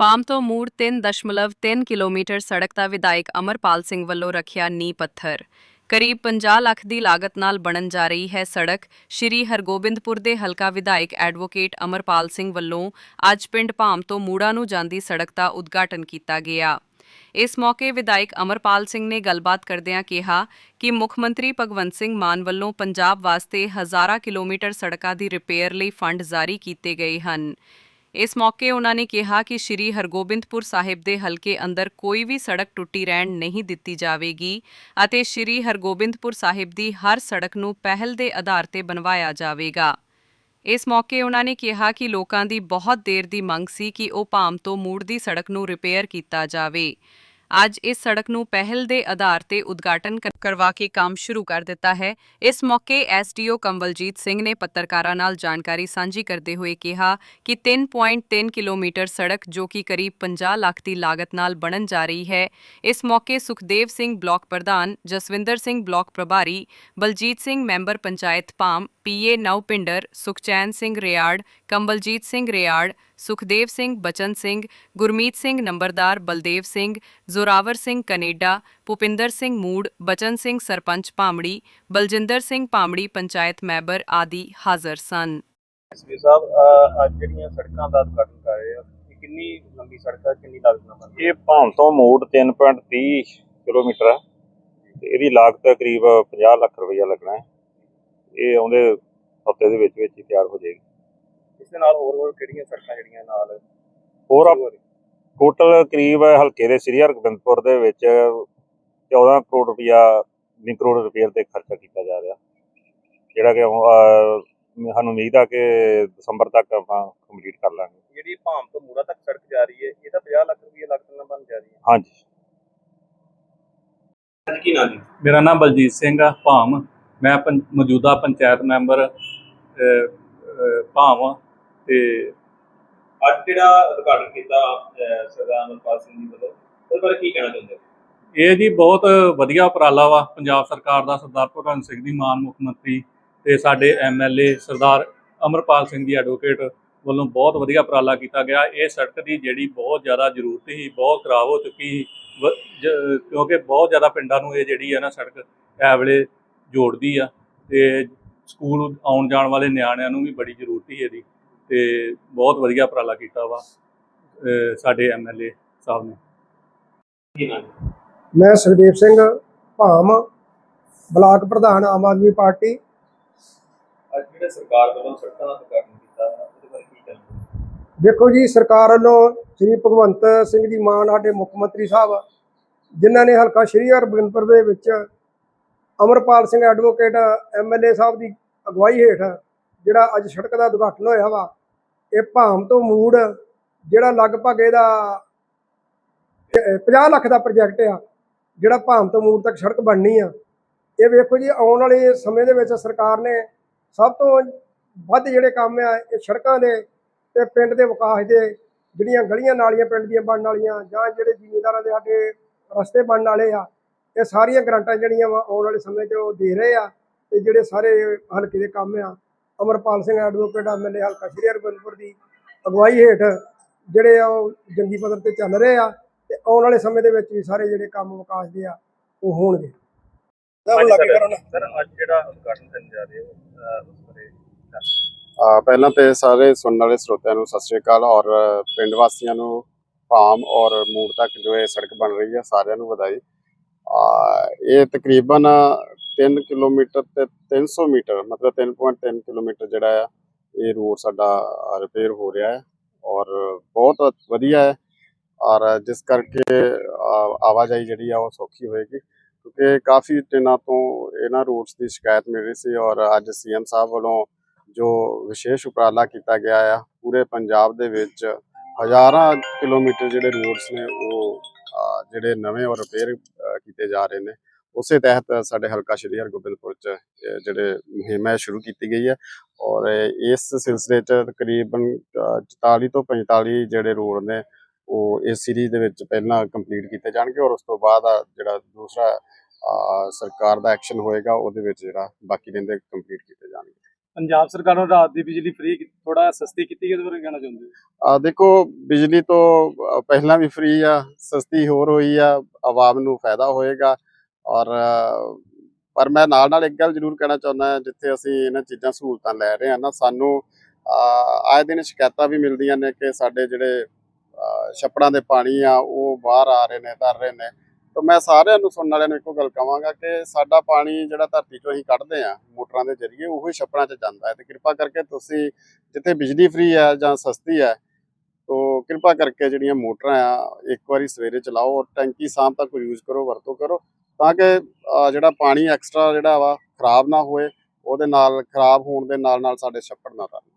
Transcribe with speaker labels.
Speaker 1: Palm ਤੋਂ ਮੂੜ 3.3 kilometre ਸੜਕ ਦਾ ਵਿਧਾਇਕ ਅਮਰਪਾਲ ਸਿੰਘ ਵੱਲੋਂ ਰੱਖਿਆ ਨੀ ਪੱਥਰ। ਕਰੀਬ 50 ਲੱਖ ਦੀ ਲਾਗਤ ਨਾਲ ਬਣਨ ਜਾ ਰਹੀ ਹੈ ਸੜਕ। ਸ਼੍ਰੀ ਹਰਗੋਬਿੰਦਪੁਰ ਦੇ ਹਲਕਾ ਵਿਧਾਇਕ ਐਡਵੋਕੇਟ ਅਮਰਪਾਲ ਸਿੰਘ ਵੱਲੋਂ ਅੱਜ ਪਿੰਡ ਭਾਮ ਤੋਂ ਮੂੜਾ ਨੂੰ ਜਾਂਦੀ ਸੜਕ ਦਾ ਉਦਘਾਟਨ ਕੀਤਾ ਗਿਆ। ਇਸ ਮੌਕੇ ਵਿਧਾਇਕ ਅਮਰਪਾਲ ਸਿੰਘ ਨੇ ਗੱਲਬਾਤ ਕਰਦਿਆਂ ਕਿਹਾ ਕਿ ਮੁੱਖ ਮੰਤਰੀ ਭਗਵੰਤ ਸਿੰਘ ਮਾਨ ਵੱਲੋਂ ਪੰਜਾਬ ਵਾਸਤੇ ਹਜ਼ਾਰਾਂ ਕਿਲੋਮੀਟਰ ਸੜਕਾਂ ਦੀ ਰਿਪੇਅਰ ਲਈ ਫੰਡ ਜਾਰੀ ਕੀਤੇ ਗਏ ਹਨ। ਇਸ ਮੌਕੇ ਉਹਨਾਂ ਨੇ ਕਿਹਾ ਕਿ ਸ਼੍ਰੀ ਹਰਗੋਬਿੰਦਪੁਰ ਸਾਹਿਬ ਦੇ ਹਲਕੇ ਅੰਦਰ ਕੋਈ ਵੀ ਸੜਕ ਟੁੱਟੀ ਰਹਿਣ ਨਹੀਂ ਦਿੱਤੀ ਜਾਵੇਗੀ ਅਤੇ ਸ਼੍ਰੀ ਹਰਗੋਬਿੰਦਪੁਰ ਸਾਹਿਬ ਦੀ ਹਰ ਸੜਕ ਨੂੰ ਪਹਿਲ ਦੇ ਆਧਾਰ ਤੇ ਬਣਵਾਇਆ ਜਾਵੇਗਾ। ਇਸ ਮੌਕੇ ਉਹਨਾਂ ਨੇ ਕਿਹਾ ਕਿ ਲੋਕਾਂ ਦੀ ਬਹੁਤ ਦੇਰ ਦੀ ਮੰਗ ਸੀ ਕਿ ਉਹ ਭਾਮ ਤੋਂ ਮੂੜ ਦੀ ਸੜਕ ਨੂੰ ਰਿਪੇਅਰ ਕੀਤਾ ਜਾਵੇ। ਅੱਜ ਇਸ ਸੜਕ ਨੂੰ ਪਹਿਲ ਦੇ ਆਧਾਰ ਤੇ ਉਦਘਾਟਨ ਕਰ- ਕਰਵਾ ਕੇ ਕੰਮ ਸ਼ੁਰੂ ਕਰ ਦਿੱਤਾ ਹੈ। ਇਸ ਮੌਕੇ ਐਸਡੀਓ ਕੰਵਲਜੀਤ ਸਿੰਘ ਨੇ ਪੱਤਰਕਾਰਾਂ ਨਾਲ ਜਾਣਕਾਰੀ ਸਾਂਝੀ ਕਰਦੇ ਹੋਏ ਕਿਹਾ ਕਿ 3.3 ਕਿਲੋਮੀਟਰ ਸੜਕ ਜੋ ਕਿ ਕਰੀਬ 50 ਲੱਖ ਦੀ ਲਾਗਤ ਨਾਲ ਬਣਨ ਜਾ ਰਹੀ ਹੈ। ਇਸ ਮੌਕੇ ਸੁਖਦੇਵ ਸਿੰਘ ਬਲਾਕ ਪ੍ਰਧਾਨ, ਜਸਵਿੰਦਰ ਸਿੰਘ ਬਲਾਕ ਪ੍ਰਭਾਰੀ, ਬਲਜੀਤ ਸਿੰਘ ਮੈਂਬਰ ਪੰਚਾਇਤ ਭਾਮ ਪੀਏ ਨਵਪਿੰਡਰ ਸੁਖਚੈਨ ਸਿੰਘ ਰਿਆੜ ਕੰਵਲਜੀਤ ਸਿੰਘ ਰਿਆੜ ਸੁਖਦੇਵ ਸਿੰਘ ਬਚਨ ਸਿੰਘ ਗੁਰਮੀਤ ਸਿੰਘ ਨੰਬਰਦਾਰ ਬਲਦੇਵ ਸਿੰਘ ਜ਼ੋਰਾਵਰ ਸਿੰਘ ਕੈਨੇਡਾ ਭੁਪਿੰਦਰ ਸਿੰਘ ਮੂੜ ਬਚਨ ਸਿੰਘ ਸਰਪੰਚ ਭਾਮੜੀ ਬਲਜਿੰਦਰ ਸਿੰਘ ਭਾਮੜੀ ਪੰਚਾਇਤ ਮੈਂਬਰ ਆਦਿ ਹਾਜ਼ਰ ਸਨ
Speaker 2: ਐਸਪੀ ਸਾਹਿਬ ਅਹ ਅੱਜ ਜਿਹੜੀਆਂ ਸੜਕਾਂ ਦਾ ਉਦਘਾਟਨ ਕਰ ਰਹੇ ਆ ਇਹ ਕਿੰਨੀ ਲੰਬੀ ਸੜਕ ਹੈ ਕਿੰਨੀ ਲਾਗਤ ਨਾਲ ਬਣਦੀ
Speaker 3: ਇਹ ਭਾਮ ਤੋਂ ਮੋੜ 3.30 ਕਿਲੋਮੀਟਰ ਹੈ ਤੇ ਇਹਦੀ ਲਾਗਤ ਕਰੀਬ 50 ਲੱਖ ਰੁਪਈਆ ਲੱਗਣਾ ਹੈ ਇਹ ਆਉਂਦੇ ਹਫ਼ਤੇ ਦੇ ਵਿੱਚ ਵਿੱਚ ਹੀ ਤਿਆਰ ਹੋ ਜਾਏਗੀ।
Speaker 2: ਇਸ ਦੇ ਨਾਲ ਹੋਰ ਹੋਰ ਕਿਹੜੀਆਂ ਸੜਕਾਂ ਜਿਹੜੀਆਂ ਨਾਲ
Speaker 3: ਹੋਰ? ਟੋਟਲ ਕਰੀਬ ਹਲਕੇ ਦੇ ਸ੍ਰੀ ਹਰਗੋਬਿੰਦਪੁਰ ਦੇ ਵਿੱਚ 14 ਕਰੋੜ ਰੁਪਈਆ 20 ਕਰੋੜ ਰੁਪਏ ਤੇ ਖਰਚਾ ਕੀਤਾ ਜਾ ਰਿਹਾ। ਜਿਹੜਾ ਕਿ ਸਾਨੂੰ ਉਮੀਦ ਆ ਕਿ ਦਸੰਬਰ ਤੱਕ ਆਪਾਂ ਕੰਪਲੀਟ ਕਰ ਲਾਂਗੇ।
Speaker 2: ਜਿਹੜੀ ਭਾਮ ਤੋਂ ਮੂੜਾ ਤੱਕ ਸੜਕ ਜਾ ਰਹੀ ਹੈ ਇਹ ਤਾਂ 50 ਲੱਖ ਰੁਪਏ ਲਾਗਤ ਨਾਲ ਬਣ ਜਾ ਰਹੀ ਹੈ।
Speaker 3: ਹਾਂਜੀ।
Speaker 2: ਅੱਜ ਕੀ ਨਾਂ ਜੀ?
Speaker 4: ਮੇਰਾ ਨਾਮ ਬਲਜੀਤ ਸਿੰਘ ਆ ਭਾਮ। ਮੈਂ ਪੰ- ਮੌਜੂਦਾ ਪੰਚਾਇਤ ਮੈਂਬਰ ਆ ਤੇ
Speaker 2: ਅੱਜ ਜਿਹੜਾ ਉਦਘਾਟਨ ਕੀਤਾ ਸਰਦਾਰ ਅਮਰਪਾਲ ਸਿੰਘ ਜੀ ਵੱਲੋਂ? ਉਹਦੇ ਬਾਰੇ ਕੀ ਕਹਿਣਾ ਚਾਹੁੰਦੇ ਹੋ?
Speaker 4: ਇਹ ਜੀ ਬਹੁਤ ਵਧੀਆ ਉਪਰਾਲਾ ਵਾ ਪੰਜਾਬ ਸਰਕਾਰ ਦਾ ਸਰਦਾਰ ਭਗਵੰਤ ਸਿੰਘ ਦੀ ਮਾਨ ਮੁੱਖ ਮੰਤਰੀ ਤੇ ਸਾਡੇ ਐਮਐਲਏ ਸਰਦਾਰ ਅਮਰਪਾਲ ਸਿੰਘ ਦੀ ਐਡਵੋਕੇਟ ਵੱਲੋਂ ਬਹੁਤ ਵਧੀਆ ਉਪਰਾਲਾ ਕੀਤਾ ਗਿਆ। ਇਹ ਸੜਕ ਦੀ ਜਿਹੜੀ ਬਹੁਤ ਜ਼ਿਆਦਾ ਜ਼ਰੂਰਤ ਸੀ ਬਹੁਤ ਖਰਾਬ ਹੋ ਚੁੱਕੀ ਸੀ ਕਿਉਂਕਿ ਬਹੁਤ ਜ਼ਿਆਦਾ ਪਿੰਡਾਂ ਨੂੰ ਇਹ ਜਿਹੜੀ ਹੈ ਨਾ ਸੜਕ ਇਹ ਵੇਲੇ ਜੋੜਦੀ ਆ ਤੇ ਸਕੂਲ ਆਉਣ ਜਾਣ ਵਾਲੇ ਨਿਆਣਿਆਂ ਨੂੰ ਵੀ ਬੜੀ ਜ਼ਰੂਰਤ ਸੀ ਇਹਦੀ ਤੇ ਬਹੁਤ ਵਧੀਆ ਉਪਰਾਲਾ ਕੀਤਾ ਵਾ ਸਾਡੇ ਐਮਐਲਏ ਸਾਹਿਬ ਨੇ।
Speaker 5: ਮੈਂ ਸੁਖਦੇਵ ਸਿੰਘ ਭਾਮ ਬਲਾਕ ਪ੍ਰਧਾਨ ਆਮ ਆਦਮੀ ਪਾਰਟੀ।
Speaker 2: ਅੱਜ ਜਿਹੜੇ ਸਰਕਾਰ ਵੱਲੋਂ ਸੜਕਾਂ ਦਾ ਉਦਘਾਟਨ ਕੀਤਾ ਉਹਦੇ ਬਾਰੇ ਕੀ ਕਹਿਣਾ?
Speaker 5: ਦੇਖੋ ਜੀ ਸਰਕਾਰ ਵੱਲੋਂ ਸ੍ਰੀ ਭਗਵੰਤ ਸਿੰਘ ਜੀ ਮਾਨ ਸਾਡੇ ਮੁੱਖ ਮੰਤਰੀ ਸਾਹਿਬ ਜਿਨ੍ਹਾਂ ਨੇ ਹਲਕਾ ਸ਼੍ਰੀ ਹਰਗੋਬਿੰਦਪੁਰ ਦੇ ਵਿੱਚ ਅਮਰਪਾਲ ਸਿੰਘ ਐਡਵੋਕੇਟ ਐਮਐਲਏ ਸਾਹਿਬ ਦੀ ਅਗਵਾਈ ਹੇਠ ਜਿਹੜਾ ਅੱਜ ਸੜਕ ਦਾ ਉਦਘਾਟਨ ਹੋਇਆ ਵਾ, ਇਹ ਭਾਮ ਤੋਂ ਮੂੜ ਜਿਹੜਾ ਲਗਭਗ ਇਹਦਾ 50 ਲੱਖ ਦਾ ਪ੍ਰੋਜੈਕਟ ਆ, ਜਿਹੜਾ ਭਾਮ ਤੋਂ ਮੂੜ ਤੱਕ ਸੜਕ ਬਣਨੀ ਆ। ਇਹ ਵੇਖੋ ਜੀ, ਆਉਣ ਵਾਲੇ ਸਮੇਂ ਦੇ ਵਿੱਚ ਸਰਕਾਰ ਨੇ ਸਭ ਤੋਂ ਵੱਧ ਜਿਹੜੇ ਕੰਮ ਆ, ਇਹ ਸੜਕਾਂ ਦੇ ਤੇ ਪਿੰਡ ਦੇ ਵਿਕਾਸ ਦੇ, ਜਿਹੜੀਆਂ ਗਲੀਆਂ ਨਾਲੀਆਂ ਪਿੰਡ ਦੀਆਂ ਬਣਨ ਵਾਲੀਆਂ ਜਾਂ ਜਿਹੜੇ ਜ਼ਿਮੀਂਦਾਰਾਂ ਦੇ ਸਾਡੇ ਰਸਤੇ ਬਣਨ ਵਾਲੇ ਆ ਇਹ ਸਾਰੀਆਂ ਗਰੰਟਾਂ ਜਿਹੜੀਆਂ ਵਾ ਆਉਣ ਵਾਲੇ ਸਮੇਂ 'ਚ ਉਹ ਦੇ ਰਹੇ ਆ ਤੇ ਜਿਹੜੇ ਸਾਰੇ ਹਲਕੇ ਦੇ ਕੰਮ ਆ ਅਮਰਪਾਲ ਸਿੰਘ ਐਡਵੋਕੇਟ ਐਮਐਲਏ ਹਲਕਾ ਸ਼੍ਰੀ ਹਰਗੋਬਿੰਦਪੁਰ ਦੀ ਅਗਵਾਈ ਹੇਠ ਜਿਹੜੇ ਆ ਉਹ ਜੰਗੀ ਪੱਧਰ ਤੇ ਚੱਲ ਰਹੇ ਆ ਤੇ ਆਉਣ ਵਾਲੇ ਸਮੇਂ ਦੇ ਵਿੱਚ ਵੀ ਸਾਰੇ ਜਿਹੜੇ ਕੰਮ ਵਿਕਾਸ ਦੇ ਆ ਉਹ ਹੋਣਗੇ।
Speaker 2: ਸਰ ਸਰ ਅੱਜ ਜਿਹੜਾ ਉਦਘਾਟਨ ਕਰਨ ਜਾ ਰਹੇ ਹੋ ਅਹ ਉਸ ਬਾਰੇ ਦੱਸ
Speaker 6: ਅ, ਪਹਿਲਾਂ ਤੇ ਸਾਰੇ ਸੁਣਨ ਵਾਲੇ ਸਰੋਤਿਆਂ ਨੂੰ ਸਤਿ ਸ਼੍ਰੀ ਅਕਾਲ ਔਰ ਪਿੰਡ ਵਾਸੀਆਂ ਨੂੰ ਭਾਮ ਔਰ ਮੂੜ ਤੱਕ ਜੋ ਇਹ ਸੜਕ ਬਣ ਰਹੀ ਹੈ ਸਾਰਿਆਂ ਨੂੰ ਵਧਾਈ। ਇਹ ਤਕਰੀਬਨ 3 ਕਿਲੋਮੀਟਰ ਤੇ 300 ਮੀਟਰ, ਮਤਲਬ 3.3 ਕਿਲੋਮੀਟਰ ਜਿਹੜਾ ਆ, ਇਹ ਰੋਡ ਸਾਡਾ ਰਿਪੇਅਰ ਹੋ ਰਿਹਾ ਹੈ ਔਰ ਬਹੁਤ ਵਧੀਆ ਹੈ ਔਰ ਜਿਸ ਕਰਕੇ ਆਵਾਜਾਈ ਜਿਹੜੀ ਆ ਉਹ ਸੌਖੀ ਹੋਏਗੀ ਕਿਉਂਕਿ ਕਾਫੀ ਦਿਨਾਂ ਤੋਂ ਇਹਨਾਂ ਰੋਡਸ ਦੀ ਸ਼ਿਕਾਇਤ ਮਿਲ ਰਹੀ ਸੀ ਔਰ ਅੱਜ ਸੀਐਮ ਸਾਹਿਬ ਵੱਲੋਂ ਜੋ ਵਿਸ਼ੇਸ਼ ਉਪਰਾਲਾ ਕੀਤਾ ਗਿਆ ਆ, ਪੂਰੇ ਪੰਜਾਬ ਦੇ ਵਿੱਚ ਹਜ਼ਾਰਾਂ ਕਿਲੋਮੀਟਰ ਜਿਹੜੇ ਰੋਡਸ ਨੇ ਉਹ ਜਿਹੜੇ ਨਵੇਂ ਔਰ ਰਿਪੇਅਰ ਕੀਤੇ ਜਾ ਰਹੇ ਨੇ। ਉਸੇ ਤਹਿਤ ਸਾਡੇ ਹਲਕਾ ਸ਼੍ਰੀ ਹਰਗੋਬਿੰਦਪੁਰ ਚ ਜਿਹੜੇ ਮੁਹਿੰਮ ਹੈ ਸ਼ੁਰੂ ਕੀਤੀ ਗਈ ਹੈ ਔਰ ਇਸ ਸਿਲਸਿਲੇ ਚ ਤਕਰੀਬਨ ਅਹ, 44 ਤੋਂ 45 ਜਿਹੜੇ ਰੋਡ ਨੇ ਉਹ ਇਸ ਸੀਰੀਜ਼ ਦੇ ਵਿੱਚ ਪਹਿਲਾਂ ਕੰਪਲੀਟ ਕੀਤੇ ਜਾਣਗੇ ਔਰ ਉਸ ਤੋਂ ਬਾਅਦ ਜਿਹੜਾ ਦੂਸਰਾ ਸਰਕਾਰ ਦਾ ਐਕਸ਼ਨ ਹੋਏਗਾ ਉਹਦੇ ਵਿੱਚ ਜਿਹੜਾ ਬਾਕੀ ਰਹਿੰਦੇ ਕੰਪਲੀਟ ਕੀਤੇ ਜਾਣਗੇ।
Speaker 7: ਪੰਜਾਬ ਸਰਕਾਰ ਨੂੰ ਰਾਤ ਦੀ ਬਿਜਲੀ ਫ੍ਰੀ ਥੋੜਾ ਸਸਤੀ ਕੀਤੀ, ਇਹਦੇ ਬਾਰੇ ਕਹਿਣਾ ਚਾਹੁੰਦੇ
Speaker 6: ਆ ਦੇਖੋ, ਬਿਜਲੀ ਤੋਂ ਪਹਿਲਾਂ ਵੀ ਫ੍ਰੀ ਆ, ਸਸਤੀ ਹੋਰ ਹੋਈ ਆ, ਆਵਾਮ ਨੂੰ ਫਾਇਦਾ ਹੋਏਗਾ। ਔਰ ਪਰ ਮੈਂ ਨਾਲ ਨਾਲ ਇੱਕ ਗੱਲ ਜ਼ਰੂਰ ਕਹਿਣਾ ਚਾਹੁੰਦਾ ਜਿੱਥੇ ਅਸੀਂ ਇਹਨਾਂ ਚੀਜ਼ਾਂ ਸਹੂਲਤਾਂ ਲੈ ਰਹੇ ਹਾਂ ਨਾ, ਸਾਨੂੰ ਆਏ ਦਿਨ ਸ਼ਿਕਾਇਤਾਂ ਵੀ ਮਿਲਦੀਆਂ ਨੇ ਕਿ ਸਾਡੇ ਜਿਹੜੇ ਛੱਪੜਾਂ ਦੇ ਪਾਣੀ ਆ, ਉਹ ਬਾਹਰ ਆ ਰਹੇ ਨੇ, ਤਰ ਰਹੇ ਨੇ। ਤਾਂ ਮੈਂ ਸਾਰਿਆਂ ਨੂੰ ਸੁਣਨ ਵਾਲਿਆਂ ਨੂੰ ਇੱਕੋ ਗੱਲ ਕਹਾਂਗਾ ਕਿ ਸਾਡਾ ਪਾਣੀ ਜਿਹੜਾ ਧਰਤੀ ਚੋਂ ਅਸੀਂ ਕੱਢਦੇ ਆ ਮੋਟਰਾਂ ਦੇ ਜ਼ਰੀਏ, ਉਹ ਹੀ ਛੱਪੜਾਂ 'ਚ ਜਾਂਦਾ ਹੈ ਤੇ ਕਿਰਪਾ ਕਰਕੇ ਤੁਸੀਂ ਜਿੱਥੇ ਬਿਜਲੀ ਫ੍ਰੀ ਹੈ ਜਾਂ ਸਸਤੀ ਹੈ, ਤੋ ਕਿਰਪਾ ਕਰਕੇ ਜਿਹੜੀਆਂ ਮੋਟਰਾਂ ਆ, ਇੱਕ ਵਾਰੀ ਸਵੇਰੇ ਚਲਾਓ ਔਰ ਟੈਂਕੀ ਸ਼ਾਮ ਤੱਕ ਯੂਜ਼ ਕਰੋ, ਵਰਤੋਂ ਕਰੋ ਤਾਂ ਕਿ ਜਿਹੜਾ ਪਾਣੀ ਐਕਸਟਰਾ ਜਿਹੜਾ ਵਾ ਖਰਾਬ ਨਾ ਹੋਏ, ਉਹਦੇ ਨਾਲ ਖਰਾਬ ਹੋਣ ਦੇ ਨਾਲ ਨਾਲ ਸਾਡੇ ਛੱਪੜ ਨਾ ਤਰਨ